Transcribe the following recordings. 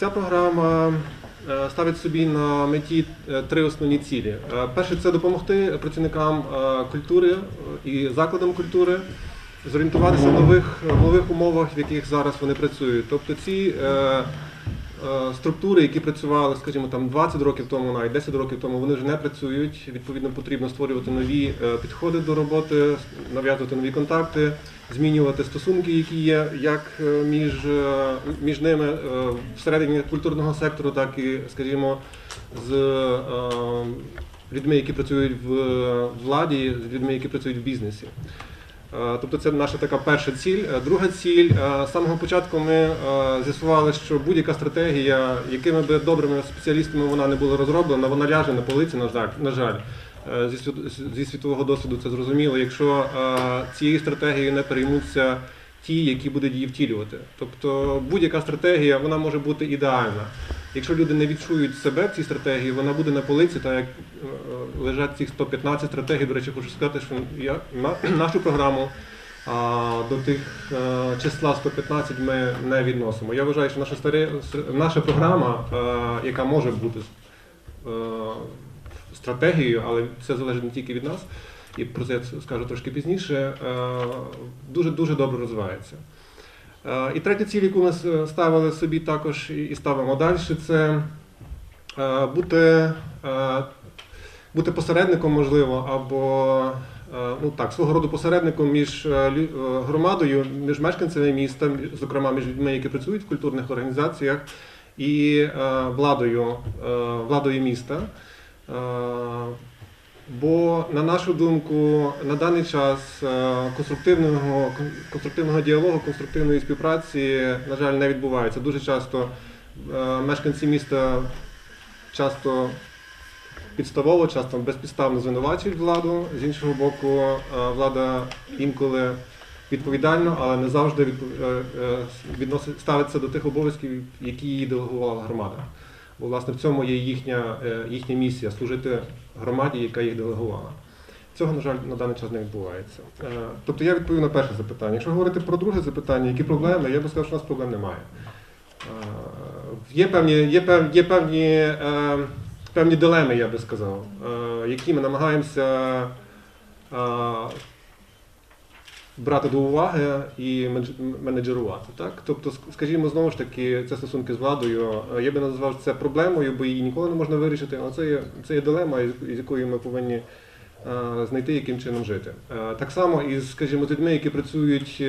Ця програма е, ставить собі на меті е, три основні цілі. Е, Перше це допомогти працівникам культури і закладам культури зорієнтуватися в нових, нових умовах, в яких зараз вони працюють. Тобто ці структури, які працювали, скажімо, там 20 років тому, навіть 10 років тому, вони вже не працюють. Відповідно, потрібно створювати нові е, підходи до роботи, нав'язувати нові контакти, змінювати стосунки, які є, як е, між, е, між ними е, всередині культурного сектору, так і, скажімо, з е, людьми, які працюють в владі, з людьми, які працюють в бізнесі. Е, Тобто це наша така перша ціль. Е, Друга ціль е, з самого початку ми з'ясували, що будь-яка стратегія, якими би добрими спеціалістами вона не була розроблена, вона ляже на полиці, на жаль. Зі світ- світового досвіду це зрозуміло. Якщо цією стратегією не переймуться ті, які будуть її втілювати. Тобто будь-яка стратегія вона може бути ідеальна. Якщо люди не відчують себе в цій стратегії, вона буде на полиці, так як е, лежать ці 115 стратегій. До речі, хочу сказати, що я на нашу програму а, до тих е, числа 115 ми не відносимо. Я вважаю, що наша старе, наша програма, е, яка може бути е, стратегією, але це залежить не тільки від нас, і про це я скажу трошки пізніше, дуже дуже добре розвивається. Е, І третя ціль, яку ми ставили собі також і ставимо далі, це е, бути, е, бути посередником, можливо, або е, ну так, свого роду посередником між е, е, громадою, між мешканцями міста, зокрема між людьми, які працюють в культурних організаціях, і е, владою, е, владою міста. Бо, на нашу думку, на даний час е, конструктивного, конструктивного діалогу, конструктивної співпраці, на жаль, не відбувається. Дуже часто е, мешканці міста часто підставово, часто безпідставно звинувачують владу. З іншого боку, е, влада інколи відповідально, але не завжди ставиться до тих обов'язків, які їй делегувала громада. Бо власне в цьому є їхня, їхня місія служити громаді, яка їх делегувала. Цього, на жаль, на даний час не відбувається. Е, Тобто я відповів на перше запитання. Якщо говорити про друге запитання, які проблеми, я би сказав, що у нас проблем немає. Е, Є певні, є певні, є певні, е, певні дилеми, я би сказав, які ми намагаємося брати до уваги і менеджерувати. Так? Тобто, скажімо, знову ж таки, це стосунки з владою. Е, Я би назвав це проблемою, бо її ніколи не можна вирішити, але це є, це є дилема, із якою ми повинні е, знайти, яким чином жити. Е, Так само і, скажімо, з людьми, які працюють,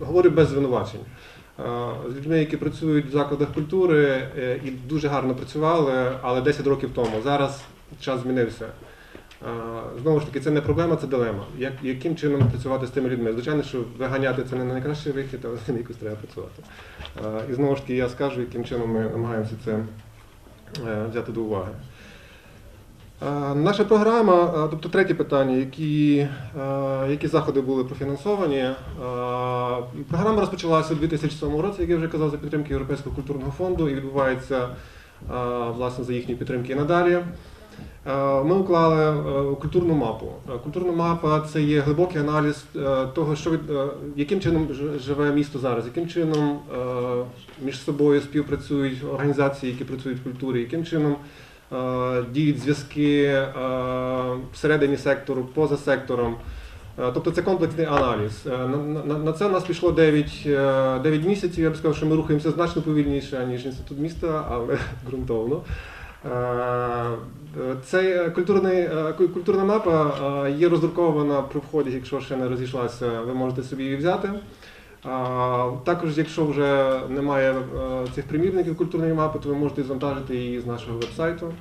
говорю без звинувачень. З людьми, які працюють в закладах культури і дуже гарно працювали, але 10 років тому. Зараз час змінився. Знову ж таки, це не проблема, це дилема. Як, яким чином працювати з тими людьми? Звичайно, що виганяти це не найкращий вихід, але з якось треба працювати. І знову ж таки, я скажу, яким чином ми намагаємося це е, взяти до уваги. Наша програма, тобто третє питання, які, які заходи були профінансовані. Програма розпочалася у 2007 році, як я вже казав, за підтримки Європейського культурного фонду і відбувається власне за їхньої підтримки і надалі. Е, Ми уклали е, культурну мапу. Е, Культурна мапа це є глибокий аналіз того, що яким чином живе місто зараз, яким чином між собою співпрацюють організації, які працюють в культурі, яким чином діють зв'язки всередині сектору, поза сектором. Тобто це комплексний аналіз. На, це у нас пішло 9, е, 9 місяців. Я б сказав, що ми рухаємося значно повільніше, ніж інститут міста, але ґрунтовно. Е, Цей культурний, е, культурна мапа е, є роздрукована при вході, якщо ще не розійшлася, ви можете собі її взяти. Також, якщо вже немає е, цих примірників культурної мапи, то ви можете звантажити її з нашого вебсайту.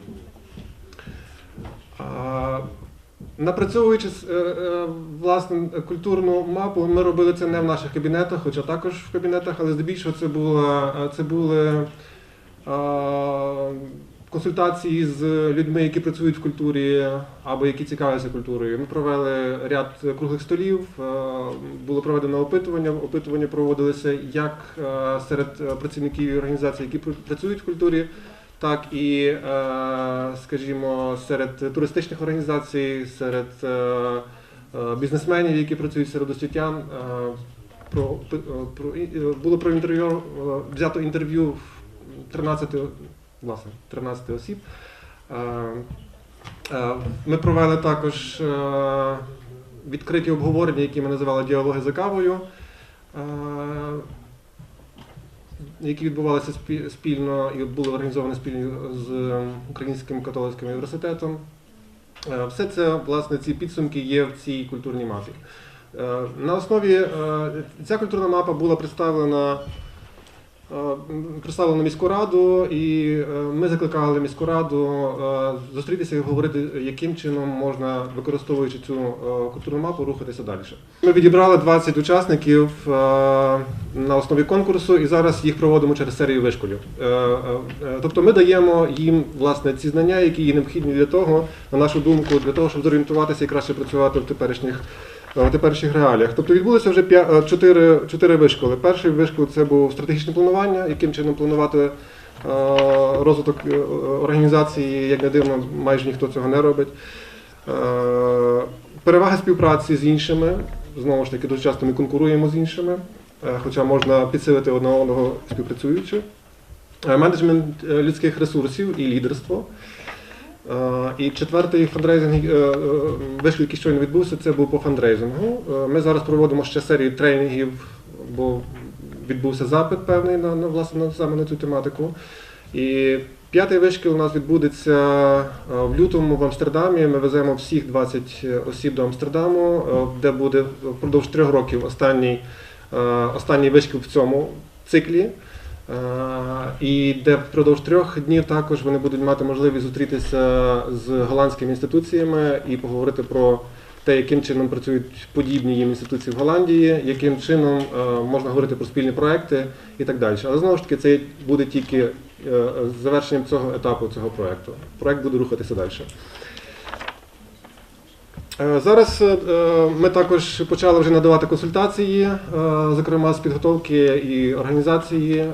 Напрацьовуючи е, е, власне культурну мапу, ми робили це не в наших кабінетах, хоча також в кабінетах, але здебільшого це була це були е, консультації з людьми, які працюють в культурі або які цікавляться культурою. Ми провели ряд круглих столів, е, було проведено опитування. Опитування проводилися як е, серед працівників організацій, які працюють в культурі, так і, е, скажімо, серед туристичних організацій, серед бізнесменів, які працюють серед освітян. Було про інтерв'ю, взято інтерв'ю в 13, власне, 13 осіб. Е, е, Ми провели також е, відкриті обговорення, які ми називали діалоги за кавою, які відбувалися спільно і були організовані спільно з Українським католицьким університетом. Все це, власне, ці підсумки є в цій культурній мапі. На основі ця культурна мапа була представлена, е, м, представлена міську раду, і е, ми закликали міську раду е, зустрітися і говорити, яким чином можна, використовуючи цю культурну мапу, рухатися далі. Ми відібрали 20 учасників на основі конкурсу, і зараз їх проводимо через серію вишколів. Тобто ми даємо їм власне ці знання, які є необхідні для того, на нашу думку, для того, щоб зорієнтуватися і краще працювати в теперішніх в теперішніх реаліях. Тобто відбулося вже п'я- е, чотири, чотири вишколи. Перший вишкіл це був стратегічне планування, яким чином планувати е, розвиток е, організації, як не дивно, майже ніхто цього не робить. Е, Переваги співпраці з іншими. Знову ж таки, дуже часто ми конкуруємо з іншими, хоча можна підсилити одного одного співпрацюючи. Менеджмент людських ресурсів і лідерство. Е, І четвертий фандрейзинг е, е, вишкіл, який щойно відбувся, це був по фандрейзингу. Ми зараз проводимо ще серію тренінгів, бо відбувся запит певний на, на власне саме на цю тематику. І п'ятий вишкіл у нас відбудеться в лютому в Амстердамі. Ми веземо всіх 20 осіб до Амстердаму, де буде впродовж трьох років останній, останній вишкіл в цьому циклі. Е, І де впродовж трьох днів також вони будуть мати можливість зустрітися з голландськими інституціями і поговорити про те, яким чином працюють подібні їм інституції в Голландії, яким чином е, можна говорити про спільні проекти і так далі. Але знову ж таки, це буде тільки е, завершенням цього етапу цього проекту. Проект буде рухатися далі. Е, Зараз е, ми також почали вже надавати консультації, е, зокрема з підготовки і організації е,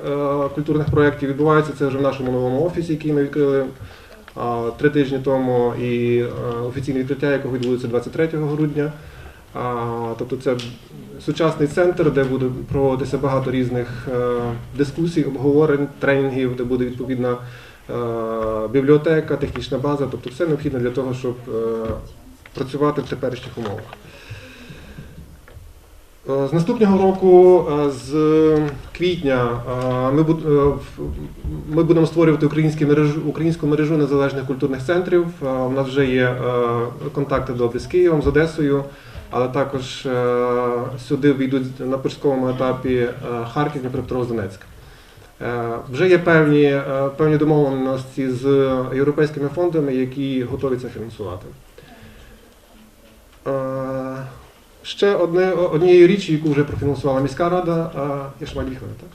культурних проєктів. Відбувається це вже в нашому новому офісі, який ми відкрили е, три тижні тому, і е, офіційне відкриття, якого відбудеться 23 грудня. Тобто це сучасний центр, де буде проводитися багато різних е, дискусій, обговорень, тренінгів, де буде відповідна е, бібліотека, технічна база. Тобто все необхідне для того, щоб е, працювати в теперішніх умовах. Е, З наступного року, е, з квітня, е, ми, будемо створювати українську мережу, незалежних культурних центрів. У нас вже є контакти добрі з Києвом, з Одесою, але також сюди війдуть на початковому етапі Харків, Дніпропетровськ, Донецьк. Вже є певні, певні домовленості з європейськими фондами, які готові це фінансувати. Ще одне, однією річчю, яку вже профінансувала міська рада, я ще маю дві так?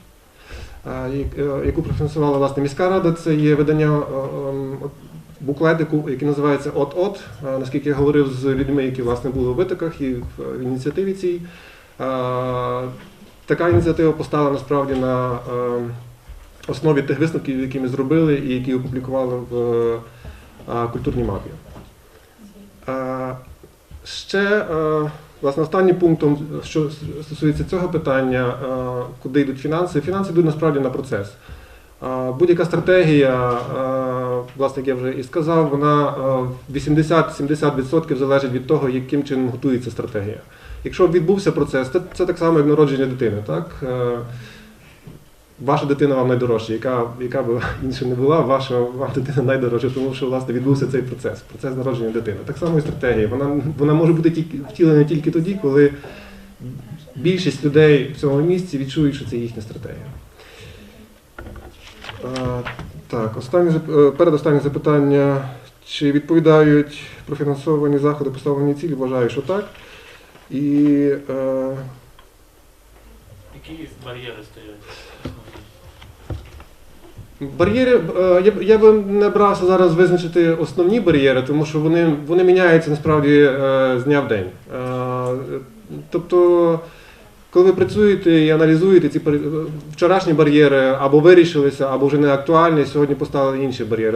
Е, Яку профінансувала власне міська рада, це є видання буклетику, який називається От-От. Наскільки я говорив з людьми, які власне були у витоках і в е, ініціативі цій. Така ініціатива постала насправді на е, основі тих висновків, які ми зробили і які опублікували в культурній мапі. Ще е, власне останнім пунктом, що стосується цього питання, е, куди йдуть фінанси, фінанси йдуть насправді на процес. Е, Будь-яка стратегія, власне, як я вже і сказав, вона е, 80-70% залежить від того, яким чином готується стратегія. Якщо відбувся процес, це, це так само, як народження дитини. Так? Ваша дитина вам найдорожча, яка, яка б інша не була, ваша вам дитина найдорожча, тому що власне відбувся цей процес, процес народження дитини. Так само і стратегія. Вона, вона може бути тільки втілена тільки тоді, коли більшість людей в цьому місці відчують, що це їхня стратегія. Е, Так, останнє е, передостаннє запитання. Чи відповідають профінансовані заходи поставлені цілі? Вважаю, що так. І е, Які бар'єри стоять? Бар'єри, е, я, б- я би не брався зараз визначити основні бар'єри, тому що вони, вони міняються насправді е, з дня в день. Е, Тобто, коли ви працюєте і аналізуєте ці вчорашні бар'єри або вирішилися, або вже не актуальні, сьогодні поставили інші бар'єри.